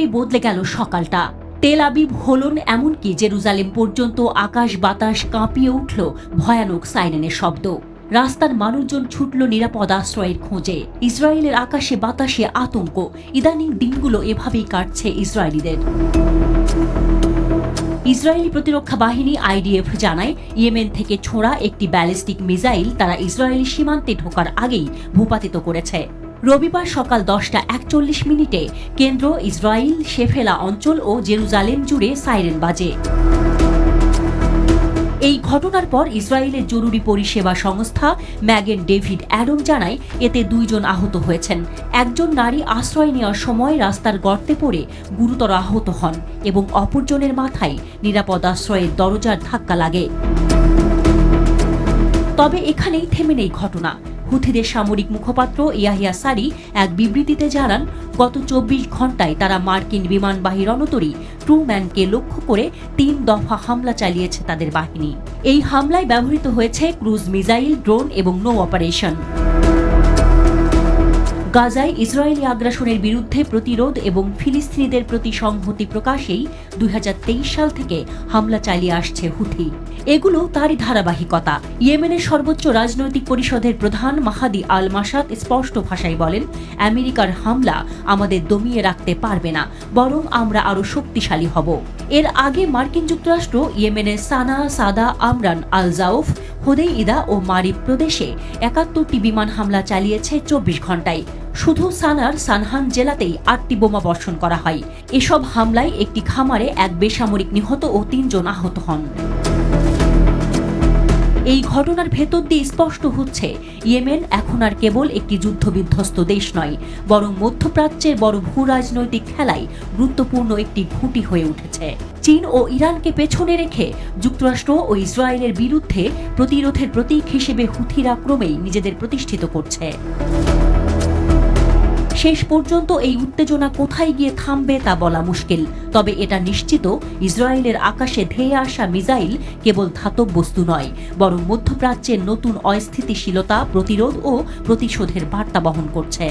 মুহূর্তেই বদলে গেল সকালটা। তেল আবিব হলন এমনকি জেরুজালেম পর্যন্ত আকাশ বাতাস কাঁপিয়ে উঠল ভয়ানক সাইরেনের শব্দ। রাস্তার মানুষজন ছুটল নিরাপদ আশ্রয়ের খোঁজে। ইসরায়েলের আকাশে বাতাসে আতঙ্ক। ইদানিং দিনগুলো এভাবেই কাটছে ইসরায়েলিদের। ইসরায়েলি প্রতিরক্ষা বাহিনী আইডিএফ জানায়, ইয়েমেন থেকে ছোঁড়া একটি ব্যালিস্টিক মিসাইল তারা ইসরায়েলি সীমান্তে ঢোকার আগেই ভূপাতিত করেছে। রবিবার সকাল দশটা একচল্লিশ মিনিটে কেন্দ্র ইসরায়েল শেফেলা অঞ্চল ও জেরুজালেম জুড়ে সাইরেন বাজে। এই ঘটনার পর ইসরায়েলের জরুরি পরিষেবা সংস্থা ম্যাগেন ডেভিড অ্যাডম জানায়, এতে দুইজন আহত হয়েছেন। একজন নারী আশ্রয় নেওয়ার সময় রাস্তার গর্তে পড়ে গুরুতর আহত হন এবং অপরজনের মাথায় নিরাপদ আশ্রয়ের দরজার ধাক্কা লাগে। তবে এখানেই থেমে নেই ঘটনা। হুথিদের সামরিক মুখপাত্র ইয়াহিয়া সারি এক বিবৃতিতে জানান, গত চব্বিশ ঘন্টায় তারা মার্কিন বিমানবাহী রণতরী ট্রুম্যানকে লক্ষ্য করে তিন দফা হামলা চালিয়েছে তাদের বাহিনী। এই হামলায় ব্যবহৃত হয়েছে ক্রুজ মিসাইল, ড্রোন এবং নো অপারেশন। গাজায় ইসরায়েলি আগ্রাসনের বিরুদ্ধে প্রতিরোধ এবং ফিলিস্তিনিদের প্রতি সংহতি প্রকাশেই দুই সাল থেকে হামলা চালিয়ে আসছে হুথি। এগুলো তারই ধারাবাহিকতা। ইয়েমেনের সর্বোচ্চ রাজনৈতিক পরিষদের প্রধান মাহাদি আল মাসাদ স্পষ্ট ভাষায় বলেন, আমেরিকার হামলা আমাদের দমিয়ে রাখতে পারবে না, বরং আমরা আরও শক্তিশালী হব। এর আগে মার্কিন যুক্তরাষ্ট্র, ইয়েমেনের সানা সাদা আমরান আল জাউফ হোদেই ইদা ও মারিব প্রদেশে একাত্তরটি বিমান হামলা চালিয়েছে চব্বিশ ঘন্টায় শুধু সানার সানহান জেলাতেই আটটি বোমা বর্ষণ করা হয়। এসব হামলায় একটি খামারে এক বেসামরিক নিহত ও তিনজন আহত হন। এই ঘটনার ভেতর দিয়ে স্পষ্ট হচ্ছে, ইয়েমেন এখন আর কেবল একটি যুদ্ধবিধ্বস্ত দেশ নয়, বরং মধ্যপ্রাচ্যের বড় ভূ রাজনৈতিক খেলায় গুরুত্বপূর্ণ একটি ঘুঁটি হয়ে উঠেছে। চীন ও ইরানকে পেছনে রেখে যুক্তরাষ্ট্র ও ইসরায়েলের বিরুদ্ধে প্রতিরোধের প্রতীক হিসেবে হুথিরা ক্রমেই নিজেদের প্রতিষ্ঠিত করছে। শেষ পর্যন্ত এই উত্তেজনা কোথায় গিয়ে থামবে তা বলা মুশকিল। তবে এটা নিশ্চিত, ইসরায়েলের আকাশে ধেয়ে আসা মিসাইল কেবল ধাতব বস্তু নয়, বরং মধ্যপ্রাচ্যের নতুন অস্থিতিশীলতা, প্রতিরোধ ও প্রতিশোধের বার্তা বহন করছে।